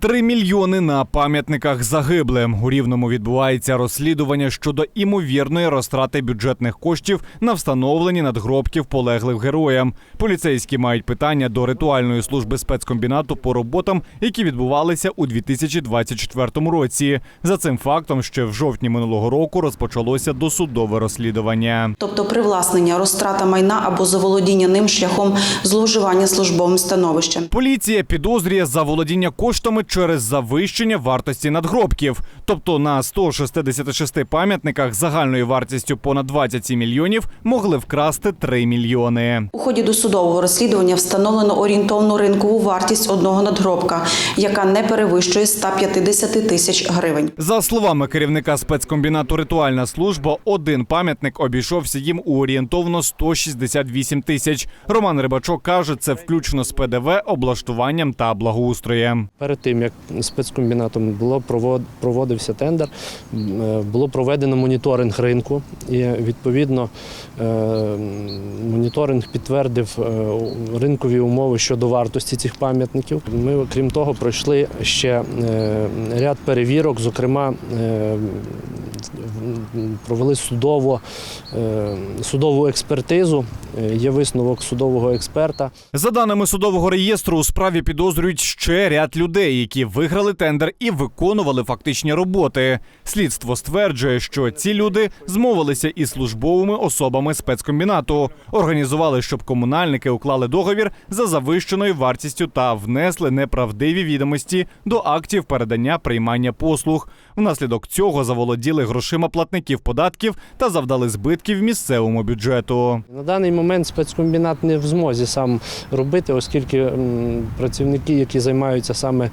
Три мільйони на пам'ятниках загиблим. У рівному відбувається розслідування щодо імовірної розтрати бюджетних коштів на встановлені надгробків полеглих героям. Поліцейські мають питання до ритуальної служби спецкомбінату по роботам, які відбувалися у 2024 році. За цим фактом ще в жовтні минулого року розпочалося досудове розслідування. тобто привласнення, розтрата майна або заволодіння ним шляхом зловживання службовим становищем. Поліція підозрює за володіння коштами через завищення вартості надгробків. Тобто на 166 пам'ятниках загальною вартістю понад 27 мільйонів могли вкрасти 3 мільйони. У ході досудового розслідування встановлено орієнтовну ринкову вартість одного надгробка, яка не перевищує 150 тисяч гривень. За словами керівника спецкомбінату Ритуальна служба, один пам'ятник обійшовся їм у орієнтовно 168 тисяч. Роман Рибачок каже, це включно з ПДВ, облаштуванням та благоустроєм. Перед тим як спецкомбінатом було провод- проводився тендер, е, було проведено моніторинг ринку, і відповідно е, моніторинг підтвердив е, ринкові умови щодо вартості цих пам'ятників. Ми, крім того, пройшли ще ряд перевірок, зокрема. Провели судово, е, судову експертизу. Е, Є висновок судового експерта. За даними судового реєстру, у справі підозрюють ще ряд людей, які виграли тендер і виконували фактичні роботи. Слідство стверджує, що ці люди змовилися із службовими особами спецкомбінату, організували, щоб комунальники уклали договір за завищеною вартістю та внесли неправдиві відомості до актів передання приймання послуг. Внаслідок цього заволоділи грошима платників податків та завдали збитків місцевому бюджету. На даний момент спецкомбінат не в змозі сам робити, оскільки працівники, які займаються саме е,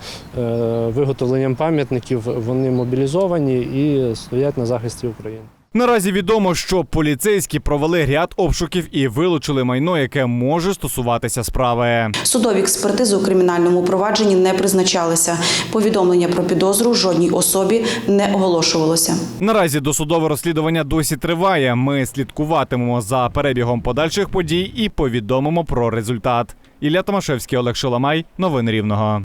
виготовленням пам'ятників, вони мобілізовані і стоять на захисті України. Наразі відомо, що поліцейські провели ряд обшуків і вилучили майно, яке може стосуватися справи. Судові експертизи у кримінальному провадженні не призначалися. Повідомлення про підозру жодній особі не оголошувалося. Наразі досудове розслідування досі триває. Ми слідкуватимемо за перебігом подальших подій і повідомимо про результат. Ілля Томашевський, Олег Шоламай. Новини Рівного.